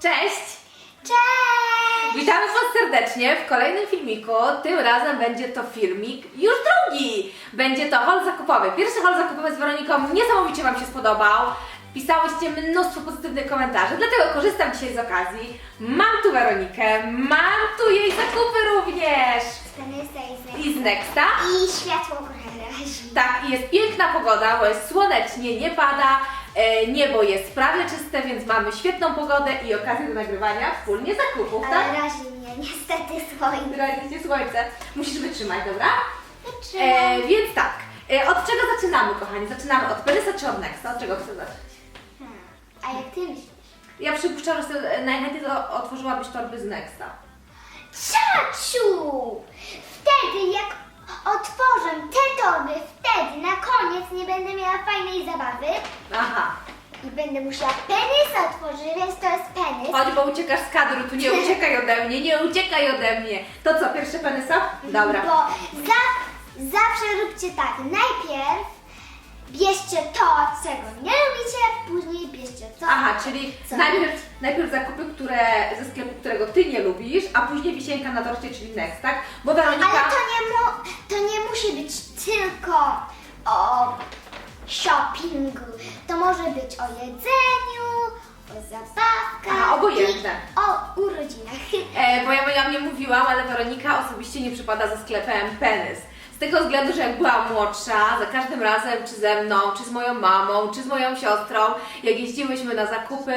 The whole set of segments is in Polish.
Cześć! Cześć! Witamy Was serdecznie w kolejnym filmiku. Tym razem będzie to filmik już drugi. Będzie to haul zakupowy. Pierwszy haul zakupowy z Weroniką niesamowicie Wam się spodobał. Pisałyście mnóstwo pozytywnych komentarzy, dlatego korzystam dzisiaj z okazji. Mam tu Weronikę, mam tu jej zakupy również. Vanessa i I z Nexta. I światło. Tak, jest piękna pogoda, bo jest słonecznie, nie pada, e, niebo jest prawie czyste, więc mamy świetną pogodę i okazję do nagrywania wspólnie zakupów, tak? Ale razi mnie niestety słońce. Razi cię słońce. Musisz wytrzymać, dobra? Wytrzymam. E, więc tak, e, od czego zaczynamy, kochani? Zaczynamy od Perysa czy od Nexta? Od czego chcesz zacząć? Hmm. A jak ty myślisz? Ja przypuszczam, że najchętniej to otworzyłabyś torby z Nexta. Ciaciu! Wtedy jak otworzę te torby, wtedy na koniec nie będę miała fajnej zabawy Aha, i będę musiała penis otworzyć, więc to jest penis. chodź, bo uciekasz z kadru, tu nie uciekaj ode mnie, nie uciekaj ode mnie. To co, pierwszy Penysa? Dobra. Bo za, zawsze róbcie tak. Najpierw bierzcie to, czego nie lubicie, później bierzcie czyli Co? najpierw, najpierw zakupy, które ze sklepu, którego ty nie lubisz, a później wisienka na torcie, czyli Next, tak? Bo Weronika... Ale to nie, mu, to nie musi być tylko o shoppingu. To może być o jedzeniu, o zabawkach. Aha, obojętne. i O urodzinach. E, bo ja, ja nie mówiłam, ale Weronika osobiście nie przypada za sklepem Penys. Tego względu, że jak była młodsza, za każdym razem, czy ze mną, czy z moją mamą, czy z moją siostrą, jak jeździłyśmy na zakupy,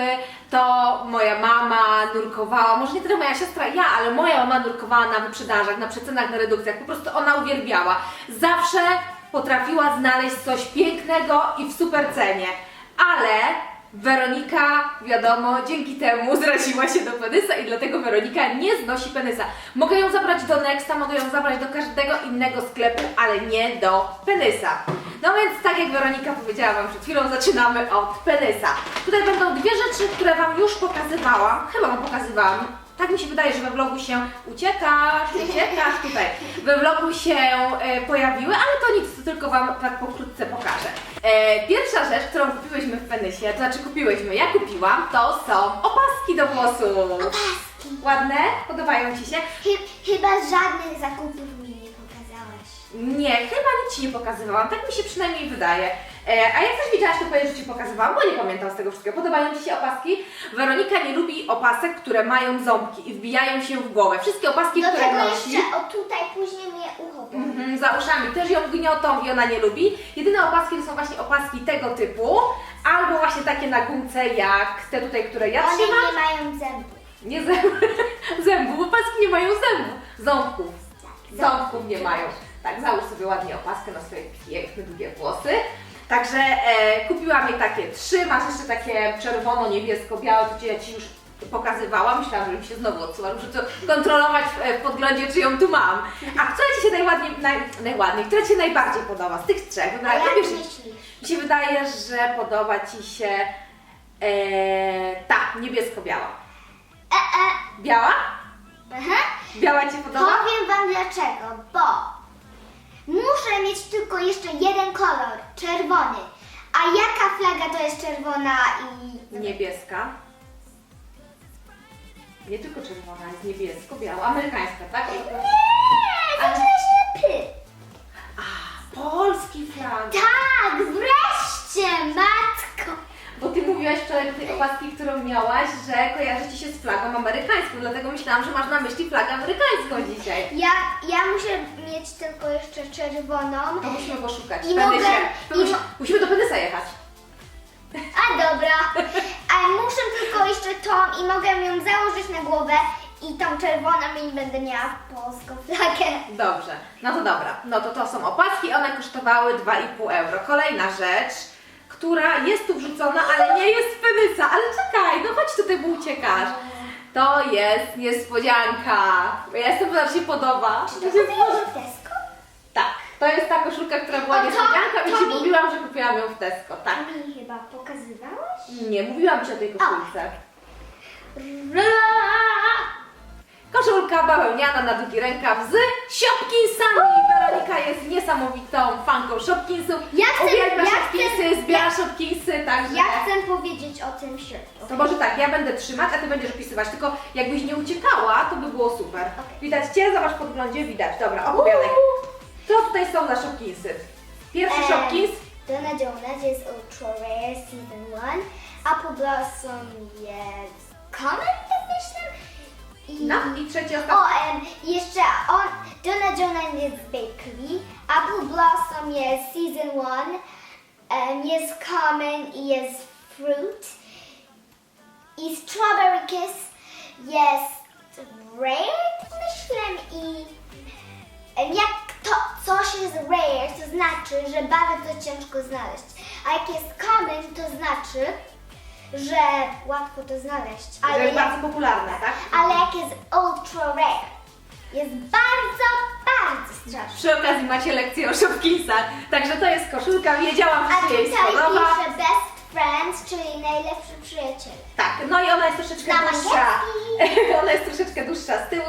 to moja mama nurkowała, może nie tyle moja siostra, ja, ale moja mama nurkowała na wyprzedażach, na przecenach, na redukcjach, po prostu ona uwielbiała. Zawsze potrafiła znaleźć coś pięknego i w super cenie, ale Weronika, wiadomo, dzięki temu zraziła się do penisa i dlatego Weronika nie znosi penisa. Mogę ją zabrać do Nexta, mogę ją zabrać do każdego innego sklepu, ale nie do penisa. No więc tak jak Weronika powiedziała Wam przed chwilą, zaczynamy od penisa. Tutaj będą dwie rzeczy, które Wam już pokazywałam, chyba Wam pokazywałam. Tak mi się wydaje, że we vlogu się uciekasz, uciekasz tutaj. We vlogu się e, pojawiły, ale to nic, to tylko Wam tak pokrótce pokażę. E, pierwsza rzecz, którą kupiłyśmy w Penysie, to znaczy kupiłyśmy, ja kupiłam, to są opaski do włosów. Opaski. Ładne? Podobają Ci się? Chy- chyba żadnych zakupów mi nie pokazałaś. Nie, chyba nic Ci nie pokazywałam, tak mi się przynajmniej wydaje. E, a jak też widziałaś, to powiedz, że Ci pokazywałam, bo nie pamiętam z tego wszystkiego. Podobają Ci się opaski? Weronika nie lubi opasek, które mają ząbki i wbijają się w głowę. Wszystkie opaski, Do które tego nosi... jeszcze o tutaj później mnie ucho boli. Mhm, za uszami też ją gniotą i ona nie lubi. Jedyne opaski to są właśnie opaski tego typu, albo właśnie takie na gumce jak te tutaj, które ja One trzymam. nie mają zębów. Nie zębów, zębów, opaski nie mają zębów, ząbków. Tak, Ząbków nie mają. Tak, załóż sobie ładnie opaskę na swoje piękne, długie włosy. Także e, kupiłam jej takie trzy, masz jeszcze takie czerwono-niebiesko-białe, Ci- ja Ci już pokazywałam, myślałam, że mi się znowu odsuwa, muszę to kontrolować w, e, w podglądzie, czy ją tu mam. A która Ci się najładniej, naj, najładniej, która Ci się najbardziej podoba z tych trzech? A Wybrałam jak wybierz- myślisz? mi się wydaje, że podoba Ci się e, ta niebiesko-biała. E, e. Biała? Aha. Biała Ci podoba? Powiem Wam dlaczego, bo muszę mieć tylko jeszcze jeden kolor, czerwony. A jaka flaga to jest czerwona i... Niebieska. Nie tylko czerwona, jest niebiesko-biała. Amerykańska, tak? Nie, zaczęliśmy py. A, polski flag. Tak, wreszcie, matko. Bo Ty mówiłaś wczoraj do tej opaski, którą miałaś, że kojarzy Ci się z flagą amerykańską, dlatego myślałam, że masz na myśli flagę amerykańską dzisiaj. Ja, ja muszę tylko jeszcze czerwoną. To musimy poszukać. I mogę- i mo- Musimy do Penysa jechać. A dobra. A muszę tylko jeszcze tą i mogę ją założyć na głowę i tą czerwoną i będę miała polską flagę. Dobrze, no to dobra. No to to są opaski, one kosztowały 2,5 euro. Kolejna rzecz, która jest tu wrzucona, ale nie jest z Penysa. Ale czekaj, no chodź tutaj, bo uciekasz. To jest niespodzianka. Ja jestem, że się podoba. Czy to podoba. w Tesco? Tak, to jest ta koszulka, która była O, to- niespodzianką i to Ci mi- mówiłam, że kupiłam ją w Tesco, tak. A mi chyba pokazywałaś? Nie, mówiłam Ci o tej koszulce. Koszulka bawełniana na długi rękaw z Shopkinsami. Weronika jest niesamowitą fanką Shopkinsów. Ja chcę, Uwielbia ja chcę tak, że... Ja chcę powiedzieć o tym środku. To może tak, ja będę trzymać, a ty będziesz opisywać. Tylko jakbyś nie uciekała, to by było super. Okej. Widać cię? Zobacz w podglądzie, widać. Dobra, opowiadaj. Co tutaj są za Shopkinsy? Pierwszy Em, Shopkins? Donna Donut jest Ultra Rare Season 1. Apple Blossom jest Common, tak myślę. I, No i o, em, jeszcze on, Donna Donut jest Bakery. Apple Blossom jest Season 1. em, jest Common i jest Fruit. I Strawberry Kiss jest Rare, myślę. I em, jak to coś jest rare, to znaczy, że bardzo ciężko znaleźć. A jak jest common, to znaczy, że łatwo to znaleźć. Ale jest jak, bardzo popularna, tak? ale jak jest ultra rare, jest bardzo, bardzo straszny. Przy okazji macie lekcję o Shopkinsach. Także to jest koszulka, wiedziałam, że A się jej tutaj spodoba. pisze best friends, czyli najlepszy przyjaciel. Tak, no i ona jest troszeczkę Na dłuższa. Ona jest troszeczkę dłuższa z tyłu,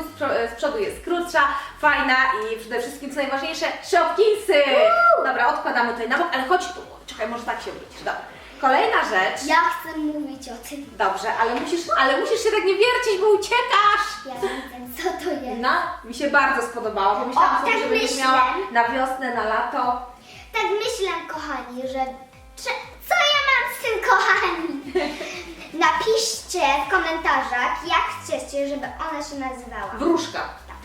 z przodu jest krótsza, fajna i przede wszystkim co najważniejsze, Shopkinsy! Dobra, odkładamy tutaj na bok, ale chodź tu. Czekaj, może tak się wrócisz. Dobra. Kolejna rzecz. Ja chcę mówić o tym. Dobrze, ale musisz, ale musisz się tak nie wiercić, bo uciekasz! Ja wiem, co to jest. No, mi się bardzo spodobało, bo myślałam O, sobie, tak że będziesz myślę. miała na wiosnę, na lato. Tak myślę, kochani, że co ja mam z tym, kochani? Napiszcie w komentarzach, jak chcecie, żeby ona się nazywała. Wróżka. Tak.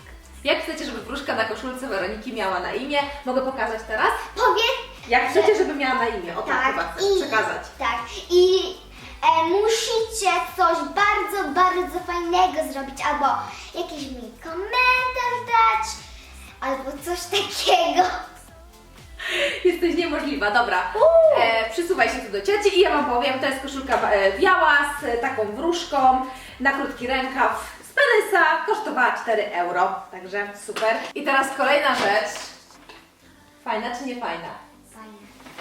Jak chcecie, żeby wróżka na koszulce Weroniki miała na imię? Mogę pokazać teraz? Powiedz Jak chcecie, żeby miała na imię? O tak, chyba chcesz przekazać. Tak. I e, musicie coś bardzo, bardzo fajnego zrobić, albo jakiś mi komentarz dać, albo coś takiego. Jesteś niemożliwa, dobra. E, przysuwaj się tu do cioci i ja Wam powiem, to jest koszulka e, biała z e, taką wróżką na krótki rękaw z Penysa, kosztowała 4 euro, także super. I teraz kolejna rzecz. Fajna czy nie fajna?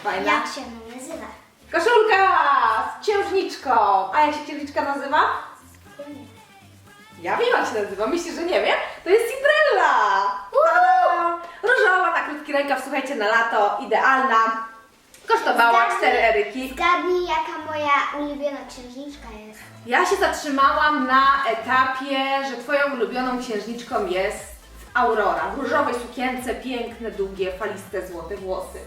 Fajne. Jak się ona nazywa? Koszulka z księżniczką. A jak się księżniczka nazywa? Ja wiem jak się nazywa, myślisz, że nie wiem? To jest Cinderella! Różowa na krótki rękaw, słuchajcie, na lato, idealna. Kosztowała Zgadnij. 4 eryki. Zgadnij, jaka moja ulubiona księżniczka jest. Ja się zatrzymałam na etapie, że Twoją ulubioną księżniczką jest Aurora. W różowej sukience, piękne, długie, faliste, złote włosy.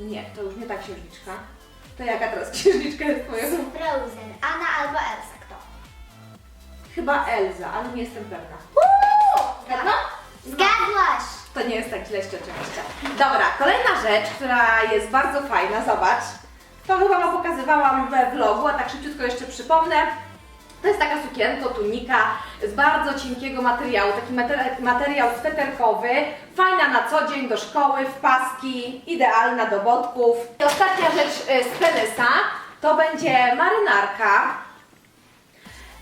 Nie, to już nie ta księżniczka. To jaka teraz księżniczka jest Twoją? Frozen. Anna albo Elsa, kto? Chyba Elza, ale nie jestem pewna. Pewna? Zgadłaś! To nie jest tak źle oczywiście. Dobra, kolejna rzecz, która jest bardzo fajna, zobacz. To chyba Wam pokazywałam we vlogu, a tak szybciutko jeszcze przypomnę. To jest taka sukienka, tunika z bardzo cienkiego materiału, taki mater- materiał sweterkowy, fajna na co dzień do szkoły, w paski, idealna do bodków. I ostatnia rzecz y, z Penesa to będzie marynarka.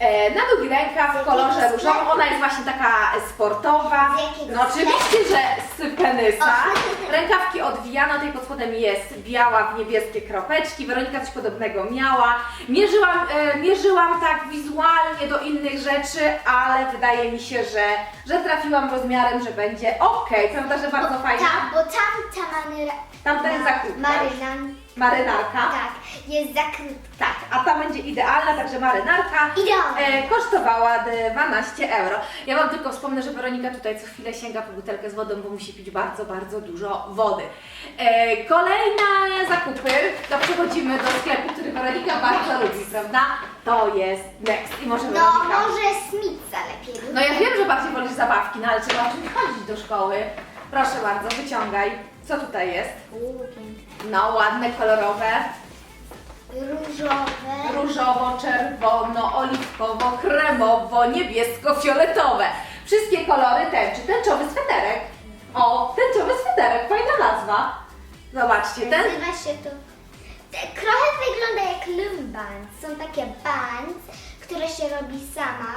E, na długi rękaw w kolorze różowym. Ona jest właśnie taka sportowa. No oczywiście, że z penisa. O. Rękawki odwijane, tutaj pod spodem jest biała w niebieskie kropeczki. Weronika coś podobnego miała. Mierzyłam, e, mierzyłam tak wizualnie do innych rzeczy, ale wydaje mi się, że, że trafiłam rozmiarem, że będzie ok. Prawda, że bardzo fajna? Tak, bo tam ta maryna... Tamta jest za krótka. Marynarka. Marynarka. Tak, jest za krótka. Tak, a ta będzie idealna, także marynarka Idealna. e, kosztowała 12 euro. Ja Wam tylko wspomnę, że Weronika tutaj co chwilę sięga po butelkę z wodą, bo musi pić bardzo, bardzo dużo wody. E, kolejne zakupy, to przechodzimy do sklepu, który Weronika bardzo lubi, prawda? To jest Next i może No, Weronika... może Smitha lepiej. No ja wiem, że bardziej wolisz zabawki, no ale trzeba o czymś chodzić do szkoły. Proszę bardzo, wyciągaj. Co tutaj jest? Uuu, piękne. No, ładne, kolorowe. Różowe. różowo, czerwono, oliwkowo, kremowo, niebiesko-fioletowe. Wszystkie kolory tęczy. Tęczowy sweterek. O, tęczowy sweterek, fajna nazwa. Zobaczcie, ten. Nazywa się to... te- Trochę wygląda jak loom bands. Są takie bands, które się robi sama.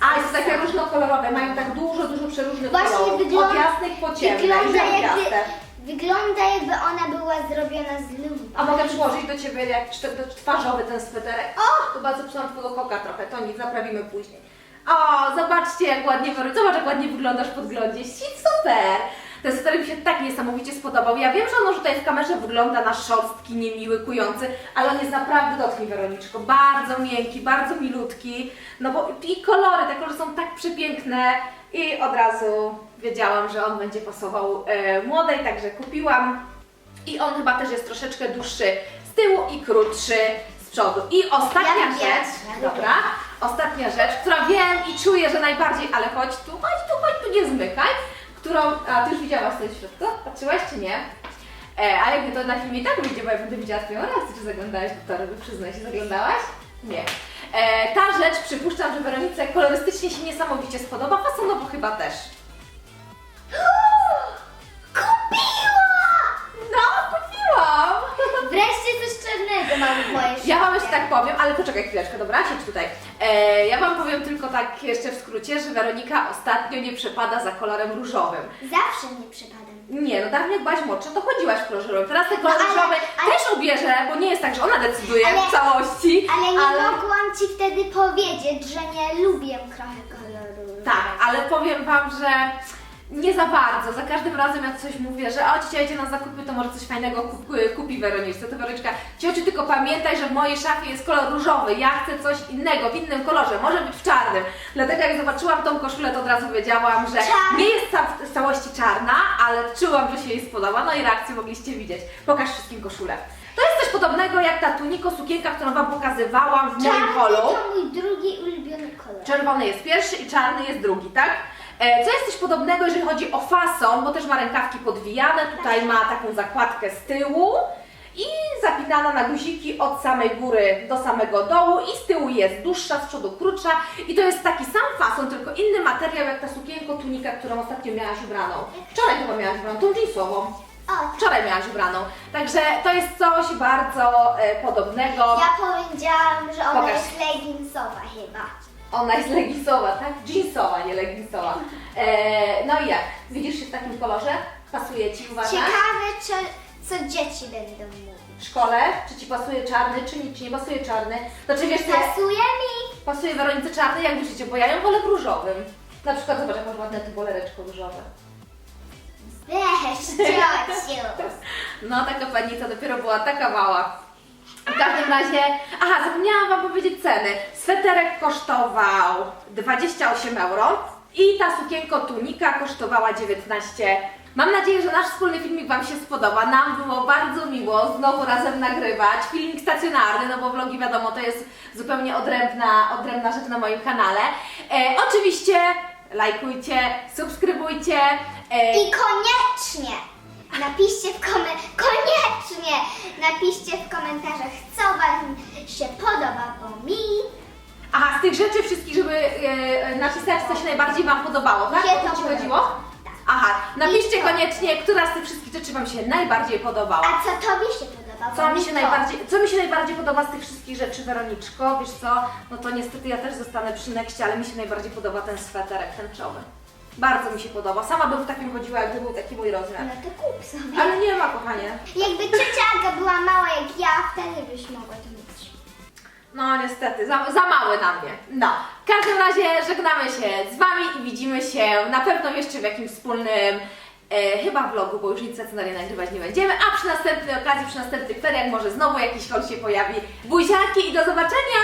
A, jest takie różnokolorowe, mają tak dużo, dużo przeróżnych Właśnie kolorów. wygląda, Od jasnych po ciemne i wygląda, żółwiaste. Wygląda jakby ona była zrobiona z loom A mogę przyłożyć do Ciebie jak do- twarzowy ten sweterek? O! Chyba zepsułam Twojego koka trochę, to nic, naprawimy później. O, zobaczcie jak ładnie, Weru- zobacz jak ładnie wyglądasz w podglądzie, Si, super! Ten sweterek mi się tak niesamowicie spodobał. Ja wiem, że on może tutaj w kamerze wygląda na szorstki, niemiły, kujący, ale on jest naprawdę, dotknij Weroniczko, bardzo miękki, bardzo milutki, no bo i kolory, te kolory są tak przepiękne i od razu wiedziałam, że on będzie pasował e, młodej, także kupiłam. I on chyba też jest troszeczkę dłuższy z tyłu i krótszy z przodu. I ostatnia Ja rzecz, ja dobra, ostatnia rzecz, która wiem i czuję, że najbardziej, ale chodź tu, chodź tu, chodź tu, nie zmykaj, którą, a ty już widziałaś coś w środku? Patrzyłaś czy nie? E, a jakby to na filmie i tak wyjdzie, bo ja będę widziała twoją reakcję, czy zaglądałaś do toru, przyznaj się, zaglądałaś? Nie. E, ta rzecz, przypuszczam, że Weronice kolorystycznie się niesamowicie spodoba, fasonowo chyba też. Mam w mojej szafie. Ja Wam jeszcze tak powiem, ale poczekaj chwileczkę, dobra? Siedź tutaj. E, ja Wam powiem tylko tak jeszcze w skrócie, że Weronika ostatnio nie przepada za kolorem różowym. Zawsze mnie przypadam. Nie, no dawniej jak byłaś młodsza, to chodziłaś w kolorze różowym. Teraz ten kolor No, ale- różowy ale- też ubierze, bo nie jest tak, że ona decyduje Ale- w całości. Ale nie mogłam Ci wtedy powiedzieć, że nie lubię trochę koloru. Tak, ale powiem Wam, że nie za bardzo. Za każdym razem jak coś mówię, że o ciocia idzie na zakupy, to może coś fajnego kup, kupi Weroniczce. To Weroniczka, ciociu tylko pamiętaj, że w mojej szafie jest kolor różowy. Ja chcę coś innego, w innym kolorze, może być w czarnym. Dlatego jak zobaczyłam tą koszulę, to od razu wiedziałam, że nie jest ca- w całości czarna, ale czułam, że się jej spodoba. No i reakcję mogliście widzieć. Pokaż wszystkim koszulę. To jest coś podobnego jak ta tuniko sukienka, którą Wam pokazywałam w moim Czarny holu. to mój drugi ulubiony kolor. Czerwony jest pierwszy i czarny jest drugi, tak? E, Co jest coś podobnego, jeżeli chodzi o fason, bo też ma rękawki podwijane, tutaj ma taką zakładkę z tyłu i zapinana na guziki od samej góry do samego dołu i z tyłu jest dłuższa, z przodu krótsza i to jest taki sam fason, tylko inny materiał jak ta sukienko, tunika, którą ostatnio miałaś ubraną. Wczoraj chyba miałaś ubraną, tą jeansową. Wczoraj miałaś ubraną. Także to jest coś bardzo e, podobnego. ja powiedziałam, że ona Pokaż. jest leggingsowa chyba. Ona jest leginsowa, tak? Jeansowa, nie leginsowa. E, no i jak? Widzisz się w takim kolorze? Pasuje Ci, uważasz? Ciekawe, co, co dzieci będą mówić. W szkole? Czy Ci pasuje czarny, czy nie, czy nie pasuje czarny? Znaczy wiesz co, Pasuje mi. pasuje Weronice czarny, jak myślicie, bo ja ją wolę w różowym. Na przykład zobacz, jak masz ładne tu bolereczko różowe. Weź, ciociu. No, taka panica dopiero była taka mała. W każdym razie, aha, zapomniałam Wam powiedzieć ceny. Sweterek kosztował 28 euro i ta sukienko tunika kosztowała 19. Mam nadzieję, że nasz wspólny filmik Wam się spodoba. Nam było bardzo miło znowu razem nagrywać. Filmik stacjonarny, no bo vlogi wiadomo, to jest zupełnie odrębna, odrębna rzecz na moim kanale. E, oczywiście lajkujcie, subskrybujcie. E, I koniecznie napiszcie w kom- koniecznie napiszcie w komentarzach, co Wam się podoba, bo mi Aha, z tych rzeczy wszystkich, żeby e, napisać, co się najbardziej Wam podobało, tak? Się O to to Ci podoba. chodziło? Tak. Aha, napiszcie I co? koniecznie, która z tych wszystkich rzeczy Wam się najbardziej podobała. A co Tobie się podoba? Bo Co mi się to. najbardziej, co mi się najbardziej podoba z tych wszystkich rzeczy, Weroniczko? Wiesz co, no to niestety ja też zostanę przy nekście, ale mi się najbardziej podoba ten sweterek tęczowy. Bardzo mi się podoba. Sama bym w takim chodziła, jakby był taki mój rozmiar. No to kup sobie. Ale nie ma, kochanie. Jakby ciocia Aga była mała jak ja, wtedy byś mogła to mieć. No niestety, za, za mały na mnie. No, w każdym razie żegnamy się z Wami i widzimy się na pewno jeszcze w jakimś wspólnym e, chyba vlogu, bo już nic stacjonarnie nagrywać nie będziemy, a przy następnej okazji, przy następnych feriach może znowu jakiś vlog się pojawi. Buziaki i do zobaczenia!